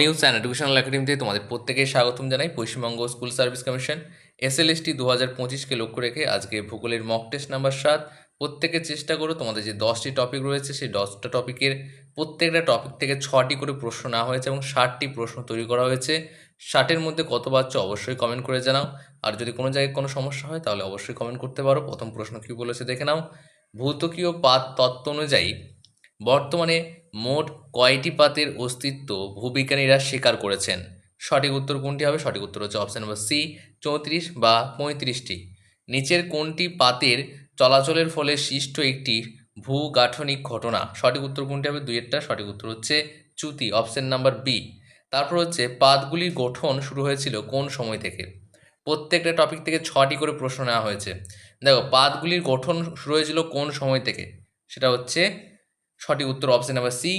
News and educational একাডেমিতে তোমাদের প্রত্যেকে স্বাগতম জানাই। Paschimbanga school service commission SLST দু হাজার পঁচিশকে লক্ষ্য রেখে আজকে ভূগোলের মক টেস্ট নাম্বার সাত। প্রত্যেকে চেষ্টা করো, তোমাদের যে দশটি টপিক রয়েছে, সেই দশটা টপিকের প্রত্যেকটা টপিক থেকে ছটি করে প্রশ্ন নেওয়া হয়েছে এবং ষাটটি প্রশ্ন তৈরি করা হয়েছে। ষাটের মধ্যে কত পাচ্ছ অবশ্যই কমেন্ট করে জানাও। আর যদি কোনো জায়গায় কোনো সমস্যা হয়, তাহলে অবশ্যই কমেন্ট করতে পারো। প্রথম প্রশ্ন কী বলেছে, দেখে নাও। ভৌতকীয় পাত তত্ত্ব অনুযায়ী বর্তমানে মোট কয়টি পাতের অস্তিত্ব ভূবিজ্ঞানীরা স্বীকার করেছেন? সঠিক উত্তর কোনটি হবে? সঠিক উত্তর হচ্ছে অপশন নম্বর সি চৌত্রিশ বা পঁয়ত্রিশটি। নিচের কোনটি পাতের চলাচলের ফলে সৃষ্ট একটি ভূগাঠনিক ঘটনা? সঠিক উত্তর কোনটি হবে? দুইয়েরটা। সঠিক উত্তর হচ্ছে চ্যুতি অপশান নাম্বার বি তারপর হচ্ছে পাতগুলির গঠন শুরু হয়েছিল কোন সময় থেকে? প্রত্যেকটা টপিক থেকে ছটি করে প্রশ্ন নেওয়া হয়েছে। দেখো, পাতগুলির গঠন শুরু হয়েছিল কোন সময় থেকে? সেটা হচ্ছে সঠিক উত্তর অপশন নাম্বার সি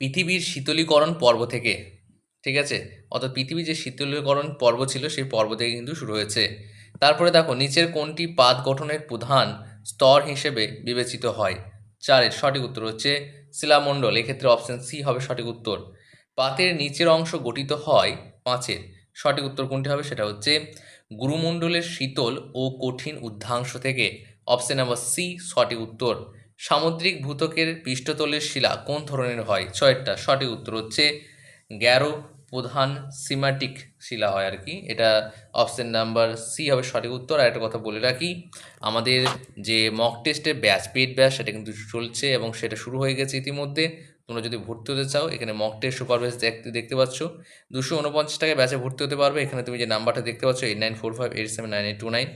পৃথিবীর শীতলীকরণ পর্ব থেকে, ঠিক আছে? অর্থাৎ পৃথিবীর যে শীতলীকরণ পর্ব ছিল, সেই পর্ব থেকে কিন্তু শুরু হয়েছে। তারপরে দেখো, নিচের কোনটি পাত গঠনের প্রধান স্তর হিসেবে বিবেচিত হয়? চারের সঠিক উত্তর হচ্ছে শিলামণ্ডল। এক্ষেত্রে অপশন সি হবে সঠিক উত্তর। পাতের নিচের অংশ গঠিত হয় পাঁচের। সঠিক উত্তর কোনটি হবে? সেটা হচ্ছে গুরুমণ্ডলের শীতল ও কঠিন উদ্ধাংশ থেকে। অপশন নাম্বার সি সঠিক উত্তর। সামুদ্রিক ভূতকের পৃষ্ঠতলের শিলা কোন ধরনের হয়? ছয়টা। সঠিক উত্তর হচ্ছে গ্যারো প্রধান সিমাটিক শিলা হয় আর কি এটা অপশান নাম্বার সি হবে সঠিক উত্তর। আর একটা কথা বলে রাখি, আমাদের যে মক টেস্টের ব্যাচ পেড ব্যাচ সেটা কিন্তু চলছে এবং সেটা শুরু হয়ে গেছে ইতিমধ্যে। তোমরা যদি ভর্তি হতে চাও, এখানে মক টেস্ট সুপার ব্যাচ দেখতে দেখতে পাচ্ছ। দুশো উনপঞ্চাশ টাকায় ব্যাচে ভর্তি হতে পারবে। এখানে তুমি যে নাম্বারটা দেখতে পাচ্ছ eight nine four five eight seven nine eight two nine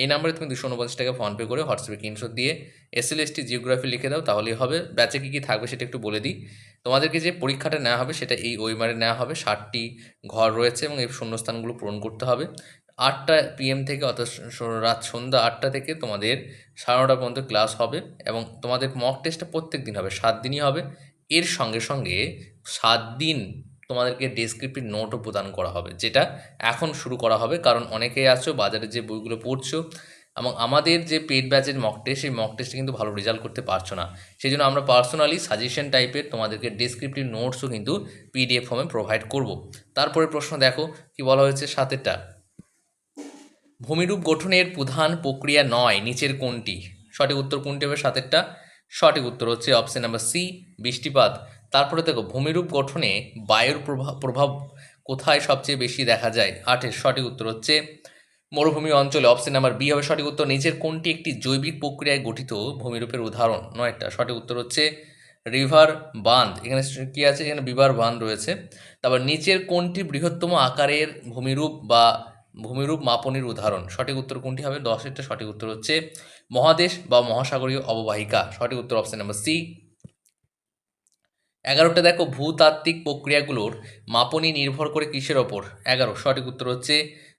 এই নাম্বারে তুমি দুশো উনপঞ্চাশ টাকা ফোনপে করে হোয়াটসঅ্যাপে স্ক্রিনশট দিয়ে এসএলএসটি জিওগ্রাফি লিখে দাও তাহলেই হবে। ব্যাচে কী কী থাকবে সেটা একটু বলে দিই। তোমাদেরকে যে পরীক্ষাটা নেওয়া হবে সেটা এই ওইমারে নেওয়া হবে। ষাটটি ঘর রয়েছে এবং এই শূন্যস্থানগুলো পূরণ করতে হবে। আটটা পিএম থেকে অর্থাৎ রাত সন্ধ্যা আটটা থেকে তোমাদের সাড়ে নটা পর্যন্ত ক্লাস হবে এবং তোমাদের মক টেস্টটা প্রত্যেক দিন হবে, সাত দিনই হবে। এর সঙ্গে সঙ্গে সাত দিন তোমাদেরকে ডেসক্রিপটিভ নোটও প্রদান করা হবে, যেটা এখন শুরু করা হবে। কারণ অনেকেই আছো, বাজারে যে বইগুলো পড়ছো, এবং আমাদের যে পেড ব্যাচের মক টেস্ট সেই মক টেস্টে কিন্তু ভালো রেজাল্ট করতে পারছ না। সেই জন্য আমরা পার্সোনালি সাজেশন টাইপের তোমাদেরকে ডেসক্রিপটিভ নোটসও কিন্তু পিডিএফ ফর্মে প্রোভাইড করব। তারপরে প্রশ্ন দেখো, কি বলা হয়েছে সাতেরটা? ভূমিরূপ গঠনের প্রধান প্রক্রিয়া নয়, নিচের কোনটি? সঠিক উত্তর কোনটি হবে সাতেরটা? সঠিক উত্তর হচ্ছে অপশন নাম্বার সি বৃষ্টিপাত। তারপরে দেখো, ভূমিরূপ গঠনে বায়ুর প্রভাব প্রভাব কোথায় সবচেয়ে বেশি দেখা যায়? আটের সঠিক উত্তর হচ্ছে, মরুভূমি অঞ্চলে অপশন নাম্বার বি হবে। সঠিক উত্তর, নিচের কোনটি একটি জৈবিক প্রক্রিয়ায় গঠিত ভূমিরূপের উদাহরণ? নয়টা। সঠিক উত্তর হচ্ছে, রিভার বাঁধ। এখানে কি আছে? এখানে বিভার বাঁধ রয়েছে। তারপর নিচের কোনটি বৃহত্তম আকারের ভূমিরূপ বা ভূমিরূপ মাপনের উদাহরণ? সঠিক উত্তর কোনটি হবে? দশেরটা সঠিক উত্তর হচ্ছে, মহাদেশ বা মহাসাগরীয় অববাহিকা। সঠিক উত্তর অপশন নাম্বার সি এগারোটা দেখো ভূতাত্ত্বিক প্রক্রিয়াগুলোর মাপনী নির্ভর করে কিসের ওপর? এগারো। সঠিক উত্তর হচ্ছে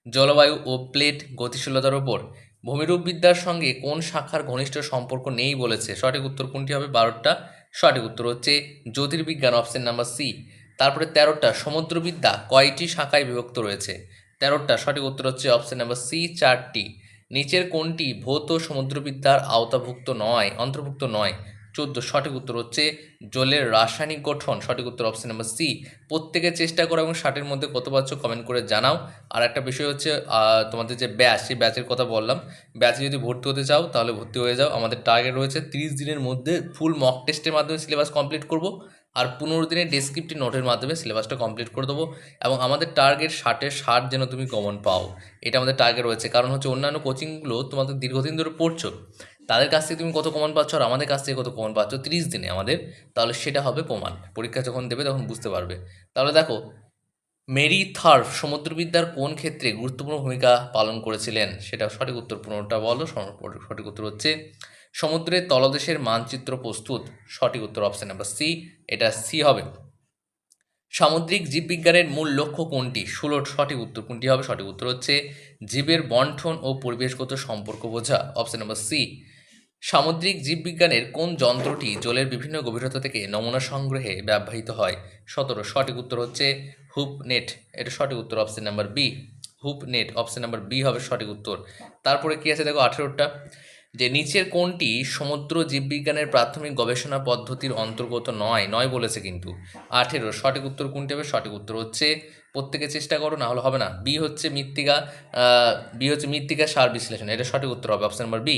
জলবায়ু ও প্লেট গতিশীলতার ওপর। ভূমিরূপবিদ্যার সঙ্গে কোন শাখার ঘনিষ্ঠ সম্পর্ক নেই বলেছে? সঠিক উত্তর কোনটি হবে? বারোটা। সঠিক উত্তর হচ্ছে জ্যোতির্বিজ্ঞান অপশন নাম্বার সি। তারপরে তেরোটা। সমুদ্রবিদ্যা কয়টি শাখায় বিভক্ত রয়েছে? তেরোটা। সঠিক উত্তর হচ্ছে অপশন নাম্বার সি, চারটি। নিচের কোনটি ভৌত সমুদ্রবিদ্যার আওতাভুক্ত নয়, অন্তর্ভুক্ত নয়? চোদ্দ, সঠিক উত্তর হচ্ছে জলের রাসায়নিক গঠন। সঠিক উত্তর অপশন নাম্বার সি প্রত্যেকে চেষ্টা করো এবং ষাটের মধ্যে কত পাচ্ছ কমেন্ট করে জানাও। আর একটা বিষয় হচ্ছে তোমাদের যে ব্যাচ সেই ব্যাচের কথা বললাম। ব্যাচে যদি ভর্তি হতে চাও, তাহলে ভর্তি হয়ে যাও। আমাদের টার্গেট রয়েছে তিরিশ দিনের মধ্যে ফুল মক টেস্টের মাধ্যমে সিলেবাস কমপ্লিট করব। আর পনেরো দিনের ডেসক্রিপটিভ নোটের মাধ্যমে সিলেবাসটা কমপ্লিট করে দেবো। এবং আমাদের টার্গেট ষাটের ষাট যেন তুমি কমন পাও। এটা আমাদের টার্গেট রয়েছে। কারণ হচ্ছে অন্যান্য কোচিংগুলো তোমাদের দীর্ঘদিন ধরে পড়ছো। তাদের কাছ থেকে তুমি কত কমন পাচ্ছ আর আমাদের কাছ থেকে কত কমন পাচ্ছ? তিরিশ দিনে আমাদের। তাহলে সেটা হবে প্রমাণ। পরীক্ষা যখন দেবে তখন বুঝতে পারবে। তাহলে দেখো, মেরি থার্ফ, সমুদ্রবিদ্যার কোন ক্ষেত্রে গুরুত্বপূর্ণ ভূমিকা পালন করেছিলেন? সেটা সঠিক উত্তর পনেরোটা বলো। সঠিক উত্তর হচ্ছে, সমুদ্রের তলদেশের মানচিত্র প্রস্তুত। সঠিক উত্তর অপশন নাম্বার সি এটা সি হবে। সামুদ্রিক জীববিজ্ঞানের মূল লক্ষ্য কোনটি? ষোলো, সঠিক উত্তর কোনটি হবে? সঠিক উত্তর হচ্ছে, জীবের বন্ঠন ও পরিবেশগত সম্পর্ক বোঝা। অপশন নাম্বার সি সামুদ্রিক জীববিজ্ঞানের কোন যন্ত্রটি জলের বিভিন্ন গভীরতা থেকে নমুনা সংগ্রহে ব্যবহৃত হয়? সতেরো, সঠিক উত্তর হচ্ছে হুপ নেট এটা সঠিক উত্তর অপশন নাম্বার বি হুপ নেট অপশন নাম্বার বি হবে সঠিক উত্তর। তারপরে কি আছে দেখো আঠেরোটা? যে নিচের কোনটি সমুদ্র জীববিজ্ঞানের প্রাথমিক গবেষণা পদ্ধতির অন্তর্গত নয় নয় বলেছে কিন্তু। আঠেরো, সঠিক উত্তর কোনটি হবে? সঠিক উত্তর হচ্ছে, প্রত্যেকে চেষ্টা করো না হলে হবে না। বি হচ্ছে মৃত্তিকা বি হচ্ছে মৃত্তিকা সার বিশ্লেষণ। এটা সঠিক উত্তর হবে অপশন নাম্বার বি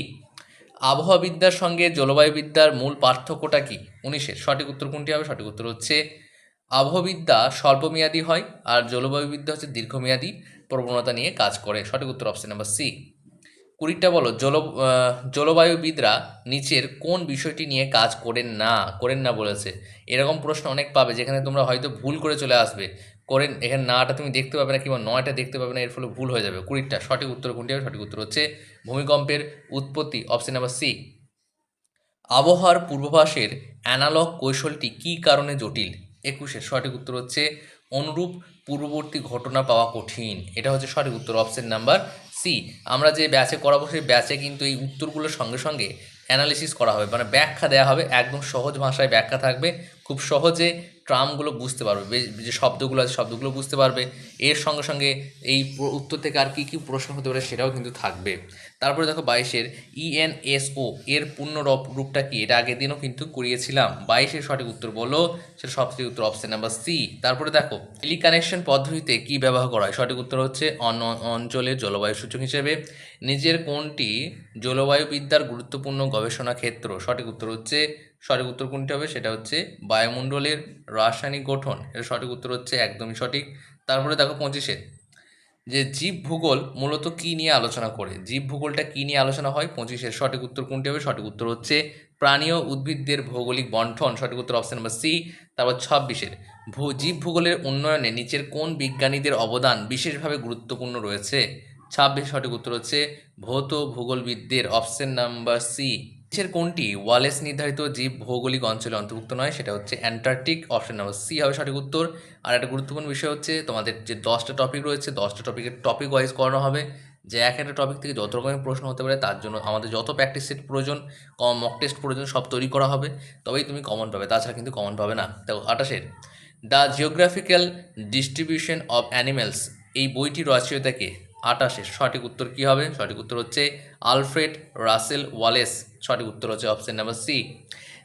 আবহাওয়াবিদ্যার সঙ্গে জলবায়ুবিদ্যার মূল পার্থক্যটা কি? উনিশের। সঠিক উত্তর কোনটি হবে? সঠিক উত্তর হচ্ছে আবহাওয়াবিদ্যা স্বল্পমেয়াদী হয় আর জলবায়ুবিদ্যা হচ্ছে দীর্ঘমেয়াদী প্রবণতা নিয়ে কাজ করে। সঠিক উত্তর অপশন নাম্বার সি। কুড়িটা বলো, জল জলবায়ুবিদরা নিচের কোন বিষয়টি নিয়ে কাজ করেন না? করেন না বলেছে। এরকম প্রশ্ন অনেক পাবে, যেখানে তোমরা হয়তো ভুল করে চলে আসবে। করেন, এখানে নাটা তুমি দেখতে পাবে না কিংবা নয়টা দেখতে পাবে না, এর ফলে ভুল হয়ে যাবে। কুড়িটা, সঠিক উত্তর কোনটি হবে? সঠিক উত্তর হচ্ছে ভূমিকম্পের উৎপত্তি অপশন নাম্বার সি আবহাওয়ার পূর্বাভাসের অ্যানালগ কৌশলটি কী কারণে জটিল? একুশের সঠিক উত্তর হচ্ছে অনুরূপ পূর্ববর্তী ঘটনা পাওয়া কঠিন। এটা হচ্ছে সঠিক উত্তর অপশান নাম্বার সি আমরা যে ব্যাচে করাবো, সেই ব্যাচে কিন্তু এই উত্তরগুলোর সঙ্গে সঙ্গে অ্যানালিসিস করা হবে। মানে ব্যাখ্যা দেওয়া হবে, একদম সহজ ভাষায় ব্যাখ্যা থাকবে। খুব সহজে ট্রামগুলো বুঝতে পারবে যে শব্দগুলো আছে শব্দগুলো বুঝতে পারবে। এর সঙ্গে সঙ্গে এই উত্তর থেকে আর কী কী প্রশ্ন হতে পারে সেটাও কিন্তু থাকবে। তারপরে দেখো বাইশের ইএনএসও এর পূর্ণ রপ- রূপটা কি? এটা আগের দিনও কিন্তু করিয়েছিলাম। বাইশের সঠিক উত্তর বলো, সেটা সবচেয়ে উত্তর অপশান নাম্বার সি তারপরে দেখো টেলি কানেকশন পদ্ধতিতে কি ব্যবহার করা হয়? সঠিক উত্তর হচ্ছে অন- অঞ্চলের জলবায়ু সূচক হিসেবে। নিজের কোনটি জলবায়ুবিদ্যার গুরুত্বপূর্ণ গবেষণা ক্ষেত্র? সঠিক উত্তর হচ্ছে, সঠিক উত্তর কোনটি হবে? সেটা হচ্ছে বায়ুমণ্ডলের রাসায়নিক গঠন। এটা সঠিক উত্তর হচ্ছে একদমই সঠিক। তারপরে দেখো পঁচিশে, যে জীব ভূগোল মূলত কি নিয়ে আলোচনা করে? জীব ভূগোলটা কি নিয়ে আলোচনা হয়? পঁচিশের সঠিক উত্তর কোনটি হবে? সঠিক উত্তর হচ্ছে প্রাণী ও উদ্ভিদদের ভৌগোলিক বন্টন। সঠিক উত্তর অপশন নাম্বার সি তারপর ছাব্বিশের, ভূ, জীব ভূগোলের উন্নয়নে নিচের কোন বিজ্ঞানীদের অবদান বিশেষভাবে গুরুত্বপূর্ণ রয়েছে? ছাব্বিশ সঠিক উত্তর হচ্ছে ভৌত ভূগোলবিদদের অপশন নাম্বার সি নিচের কোনটি ওয়ালেস নির্ধারিত জীব ভৌগোলিক অঞ্চলে অন্তর্ভুক্ত নয়, সেটা হচ্ছে অ্যান্টার্কটিক অপশন নাম্বার সি হবে সঠিক উত্তর। আর একটা গুরুত্বপূর্ণ বিষয় হচ্ছে তোমাদের যে দশটা টপিক রয়েছে, দশটা টপিকের টপিক ওয়াইজ করানো হবে। যে এক একটা টপিক থেকে যত রকমের প্রশ্ন হতে পারে, তার জন্য আমাদের যত প্র্যাকটিস সেট প্রয়োজন, কম মক টেস্ট প্রয়োজন, সব তৈরি করা হবে। তবেই তুমি কমন পাবে, তাছাড়া কিন্তু কমন পাবে না। তো আঠাশের। The geographical distribution of animals এই বইটি রচয়িতাকে আটাশের সঠিক উত্তর কী হবে? সঠিক উত্তর হচ্ছে আলফ্রেড রাসেল ওয়ালেস। সঠিক উত্তর হচ্ছে অপশন নাম্বার সি।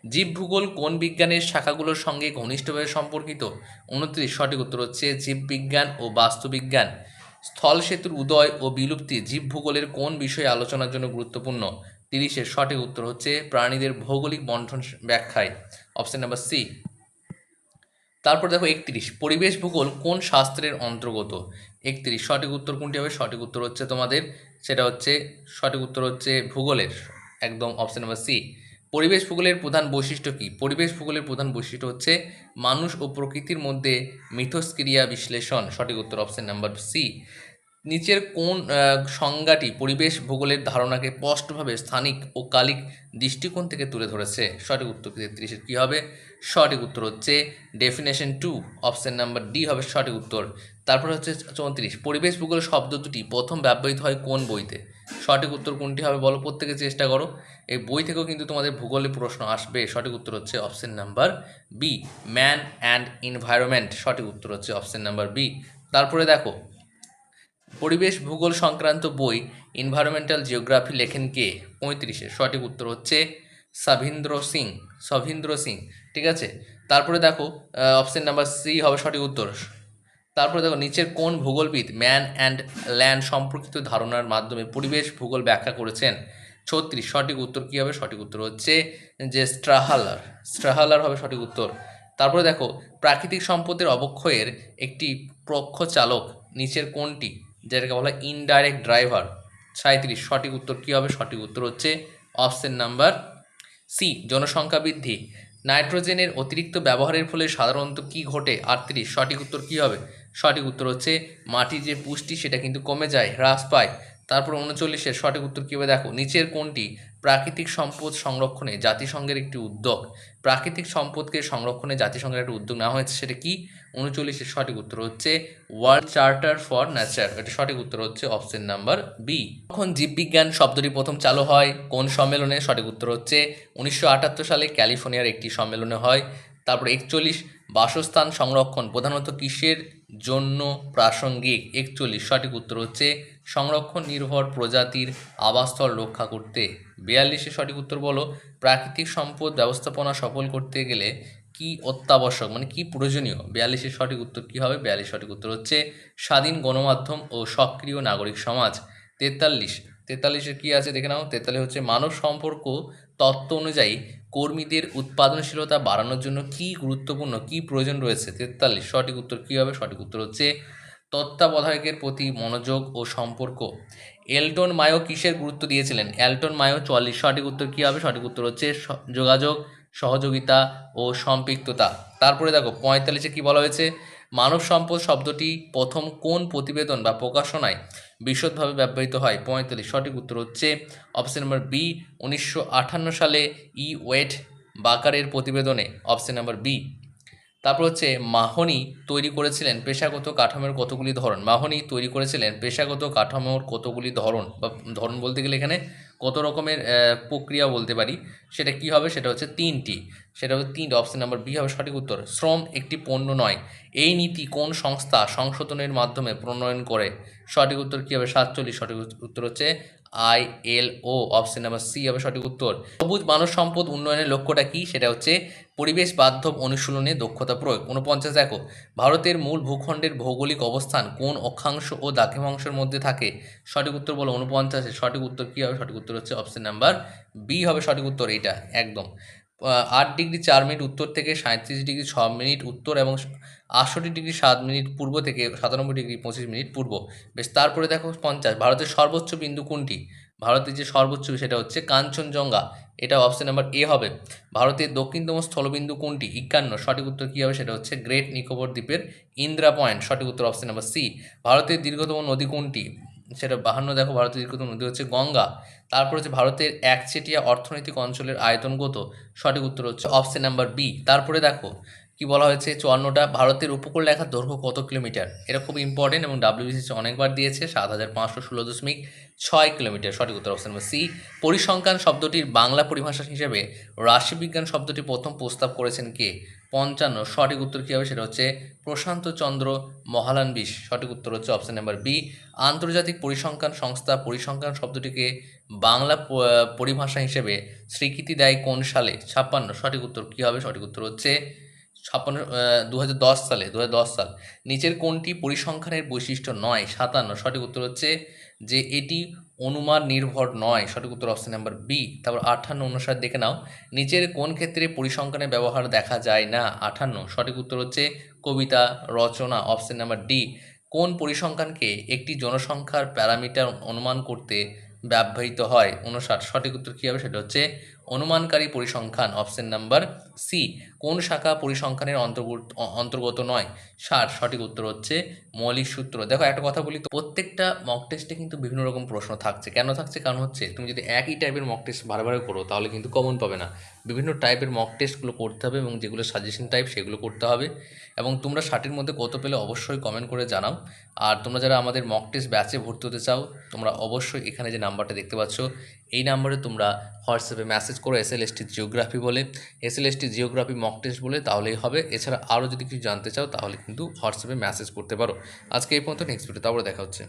জীব ভূগোল কোন বিজ্ঞানের শাখাগুলোর সঙ্গে ঘনিষ্ঠভাবে সম্পর্কিত? উনত্রিশ। সঠিক উত্তর হচ্ছে জীববিজ্ঞান ও বাস্তুবিজ্ঞান স্থল সেতুর উদয় ও বিলুপ্তি জীব ভূগোলের কোন বিষয়ে আলোচনার জন্য গুরুত্বপূর্ণ? তিরিশের সঠিক উত্তর হচ্ছে প্রাণীদের ভৌগোলিক বন্টন ব্যাখ্যায়। Option number C. তারপর দেখো একত্রিশ। পরিবেশ ভূগোল কোন শাস্ত্রের অন্তর্গত? একত্রিশ। সঠিক উত্তর কোনটি হবে? সঠিক উত্তর হচ্ছে তোমাদের, সেটা হচ্ছে, সঠিক উত্তর হচ্ছে ভূগোলের, একদম অপশান নাম্বার সি পরিবেশ ভূগোলের প্রধান বৈশিষ্ট্য কী? পরিবেশ ভূগোলের প্রধান বৈশিষ্ট্য হচ্ছে মানুষ ও প্রকৃতির মধ্যে মিথস্ক্রিয়া বিশ্লেষণ। সঠিক উত্তর অপশান নাম্বার সি নিচের কোন সংজ্ঞাটি পরিবেশ ভূগোলের ধারণাকে স্পষ্টভাবে স্থানিক ও কালিক দৃষ্টিকোণ থেকে তুলে ধরেছে। সঠিক উত্তর তেত্রিশের কী হবে? সঠিক উত্তর হচ্ছে definition two option number D হবে সঠিক উত্তর। তারপর হচ্ছে চৌত্রিশ। পরিবেশ ভূগোল শব্দ দুটি প্রথম ব্যবহৃত হয় কোন বইতে? সঠিক উত্তর কোনটি হবে বলো? প্রত্যেকে চেষ্টা করো। এই বই থেকেও কিন্তু তোমাদের ভূগোলের প্রশ্ন আসবে। সঠিক উত্তর হচ্ছে option number B man and environment সঠিক উত্তর হচ্ছে অপশন নাম্বার বি তারপরে দেখো পরিবেশ ভূগোল সংক্রান্ত বই এনভায়রনমেন্টাল জিওগ্রাফি লেখেন কে? পঁয়ত্রিশে। সঠিক উত্তর হচ্ছে সাভীন্দ্র সিং। সভীন্দ্র সিং, ঠিক আছে? তারপরে দেখো অপশন নাম্বার সি হবে সঠিক উত্তর। তারপরে দেখো, নিচের কোন ভূগোলবিদ ম্যান অ্যান্ড ল্যান্ড সম্পর্কিত ধারণার মাধ্যমে পরিবেশ ভূগোল ব্যাখ্যা করেছেন? ছত্রিশ। সঠিক উত্তর কী হবে? সঠিক উত্তর হচ্ছে যে স্ট্রাহালার স্ট্রাহালার হবে সঠিক উত্তর। তারপরে দেখো, প্রাকৃতিক সম্পদের অবক্ষয়ের একটি প্রক্ষ চালক নিচের কোনটি? যেটাকে বলা হয় ইনডাইরেক্ট ড্রাইভার সাঁত্রিশ সঠিক উত্তর কী হবে? সঠিক উত্তর হচ্ছে অপশন নাম্বার সি জনসংখ্যা বৃদ্ধি। নাইট্রোজেনের অতিরিক্ত ব্যবহারের ফলে সাধারণত কি ঘটে? আটত্রিশ, সঠিক উত্তর কী হবে? সঠিক উত্তর হচ্ছে মাটির যে পুষ্টি, সেটা কিন্তু কমে যায়, হ্রাস পায়। তারপর উনচল্লিশের সঠিক উত্তর কী হবে? দেখো, নিচের কোনটি? প্রাকৃতিক সম্পদ সংরক্ষণে জাতিসংঘের একটি উদ্যোগ। প্রাকৃতিক সম্পদকে সংরক্ষণে জাতিসংঘের একটা উদ্যোগ নেওয়া হয়েছে। সেটা কি? উনচল্লিশের সঠিক উত্তর হচ্ছে ওয়ার্ল্ড চার্টার ফর ন্যাচার এটা সঠিক উত্তর হচ্ছে অপশন নাম্বার বি। তখন জীববিজ্ঞান শব্দটি প্রথম চালু হয়? কোন সম্মেলনে? সঠিক উত্তর হচ্ছে উনিশশো আটাত্তর সালে ক্যালিফোর্নিয়ার একটি সম্মেলনে হয়। তারপর একচল্লিশ বাসস্থান সংরক্ষণ প্রধানত কিসের জন্য প্রাসঙ্গিক? একচল্লিশ। সঠিক উত্তর হচ্ছে সংরক্ষণ নির্ভর প্রজাতির আবাসস্থল রক্ষা করতে। বিয়াল্লিশে সঠিক উত্তর বলো, প্রাকৃতিক সম্পদ ব্যবস্থাপনা সফল করতে গেলে কি অত্যাবশ্যক? মানে কি প্রয়োজনীয়? বিয়াল্লিশের সঠিক উত্তর কি হবে? বিয়াল্লিশ সঠিক উত্তর হচ্ছে স্বাধীন গণমাধ্যম ও সক্রিয় নাগরিক সমাজ। তেতাল্লিশ। তেতাল্লিশে কি আছে? দেখে নাও। তেতাল্লিশ হচ্ছে মানব সম্পর্ক তত্ত্ব অনুযায়ী কর্মীদের উৎপাদনশীলতা বাড়ানোর জন্য কি গুরুত্বপূর্ণ, কি প্রয়োজন রয়েছে? তেতাল্লিশ, সঠিক উত্তর কী হবে? সঠিক উত্তর হচ্ছে তত্ত্বাবধায়কের প্রতি মনোযোগ ও সম্পর্ক। এলটন মায়ো কিসের গুরুত্ব দিয়েছিলেন? এলটন মায়ো চুয়াল্লিশ, সঠিক উত্তর কী হবে? সঠিক উত্তর হচ্ছে যোগাযোগ, সহযোগিতা ও সম্পৃক্ততা। তারপরে দেখো, পঁয়তাল্লিশে কি বলা হয়েছে? মানব সম্পদ শব্দটি প্রথম কোন প্রতিবেদন বা প্রকাশনায় বিশদভাবে ব্যবহৃত হয়? পঁয়তাল্লিশ। সঠিক উত্তর হচ্ছে অপশন নম্বর বি উনিশশো আটান্ন সালে ই ওয়েট বাকারের প্রতিবেদনে অপশন নাম্বার বি তারপর হচ্ছে মাহনি তৈরি করেছিলেন পেশাগত কাঠামোর কতগুলি ধরন? মাহনি তৈরি করেছিলেন পেশাগত কাঠামোর কতগুলি ধরন বা ধরন বলতে গেলে এখানে কত রকমের প্রক্রিয়া বলতে পারি, সেটা কি হবে? সেটা হচ্ছে তিনটি। সেটা হচ্ছে তিনটি অপশন নাম্বার বি হবে সঠিক উত্তর, শ্রম একটি পণ্য নয়। এই নীতি কোন সংস্থা সংশোধনের মাধ্যমে প্রণয়ন করে? সঠিক উত্তর কী হবে? সাতচল্লিশ, সঠিক উত্তর হচ্ছে I L O option number C হবে সঠিক উত্তর। সবুজ মানব সম্পদ উন্নয়নের লক্ষ্যটা কি? সেটা হচ্ছে পরিবেশ বান্ধব অনুশীলনে দক্ষতা প্রয়োগ। উনপঞ্চাশ দেখো ভারতের মূল ভূখণ্ডের ভৌগোলিক অবস্থান কোন অক্ষাংশ ও দ্রাঘিমাংশের মধ্যে থাকে? সঠিক উত্তর বলো উনপঞ্চাশে সঠিক উত্তর কী হবে? সঠিক উত্তর হচ্ছে অপশন নাম্বার বি হবে সঠিক উত্তর এইটা। একদম। আট ডিগ্রি চার মিনিট উত্তর থেকে সাঁত্রিশ ডিগ্রি ছ মিনিট উত্তর এবং আটষট্টি ডিগ্রি সাত মিনিট পূর্ব থেকে সাতানব্বই ডিগ্রি পঁচিশ মিনিট পূর্ব। বেশ, তারপরে দেখো পঞ্চাশ। ভারতের সর্বোচ্চ বিন্দু কোনটি? ভারতের যে সর্বোচ্চ সেটা হচ্ছে কাঞ্চনজঙ্ঘা। এটা অপশন নাম্বার এ হবে। ভারতের দক্ষিণতম স্থলবিন্দু কোনটি? একান্ন। সঠিক উত্তর কী হবে? সেটা হচ্ছে গ্রেট নিকোবর দ্বীপের ইন্দ্রা পয়েন্ট সঠিক উত্তর অপশন নাম্বার সি ভারতের দীর্ঘতম নদী কোনটি? সেটা বাহান্ন দেখো, ভারতের দীর্ঘতম নদী হচ্ছে গঙ্গা। তারপর হচ্ছে ভারতের একচেটিয়া অর্থনৈতিক অঞ্চলের আয়তনগত সঠিক উত্তর হচ্ছে অপশন নাম্বার বি তারপরে দেখো, কি বলা হয়েছে? চুয়ান্নটা, ভারতের উপকূল রেখার দৈর্ঘ্য কত কিলোমিটার? এটা খুব ইম্পর্টেন্ট এবং ডাব্লিউবিসিসি অনেকবার দিয়েছে, সাত হাজার পাঁচশো ষোলো দশমিক ছয় কিলোমিটার। সঠিক উত্তর অপশন নাম্বার সি পরিসংখ্যান শব্দটির বাংলা পরিভাষা হিসেবে রাশিবিজ্ঞান শব্দটি প্রথম প্রস্তাব করেছেন কে? পঞ্চান্ন, সঠিক উত্তর কী হবে? সেটা হচ্ছে প্রশান্ত চন্দ্র মহালান বিশ। সঠিক উত্তর হচ্ছে অপশন নাম্বার বি আন্তর্জাতিক পরিসংখ্যান সংস্থা, পরিসংখ্যান শব্দটিকে বাংলা পরিভাষা হিসেবে স্বীকৃতি দেয় কোন সালে? ছাপ্পান্ন। সঠিক উত্তর কী হবে? সঠিক উত্তর হচ্ছে ছাপ্পান্ন দু সালে দু হাজার দশ সাল। নিচের কোনটি পরিসংখ্যানের বৈশিষ্ট্য নয়? সাতান্ন। সঠিক উত্তর হচ্ছে যে এটি অনুমান নির্ভর নয়। সঠিক উত্তর অপশন নাম্বার বি তারপর আঠান্ন অনুসার দেখে নাও। নিচের কোন ক্ষেত্রে পরিসংখ্যানের ব্যবহার দেখা যায় না? আঠান্ন। সঠিক উত্তর হচ্ছে কবিতা, রচনা অপশন নাম্বার ডি কোন পরিসংখ্যানকে একটি জনসংখ্যার প্যারামিটার অনুমান করতে ব্যবহৃত হয়? অনুসার সঠিক উত্তর কী হবে? সেটা হচ্ছে অনুমানকারী পরিসংখ্যান অপশন নাম্বার সি কোন শাখা পরিসংখ্যানের অন্তর্গত অন্তর্গত নয়? সার, সঠিক উত্তর হচ্ছে মৌলিক সূত্র। দেখো, একটা কথা বলি তো, প্রত্যেকটা মক টেস্টে কিন্তু বিভিন্ন রকম প্রশ্ন থাকছে। কেন থাকছে? কারণ হচ্ছে, তুমি যদি একই টাইপের মক টেস্ট বারবার করো, তাহলে কিন্তু কমন পাবে না। বিভিন্ন টাইপের মক টেস্টগুলো করতে হবে এবং যেগুলো সাজেশন টাইপ সেগুলো করতে হবে। এবং তোমরা ষাটের মধ্যে কত পেলে অবশ্যই কমেন্ট করে জানাও। আর তোমরা যারা আমাদের মক টেস্ট ব্যাচে ভর্তি হতে চাও, তোমরা অবশ্যই এখানে যে নাম্বারটা দেখতে পাচ্ছ, এই নাম্বারে তোমরা হোয়াটসঅ্যাপে মেসেজ করো এস এল জিওগ্রাফি বলে। S L S T geography mock test বলে, তাহলেই হবে। এছাড়া আরও যদি কিছু জানতে চাও, তাহলে কিন্তু হোয়াটসঅ্যাপে মেসেজ করতে পারো। আজকে এই পর্যন্ত নেক্সট ভিডিও তারপরে দেখা হচ্ছে।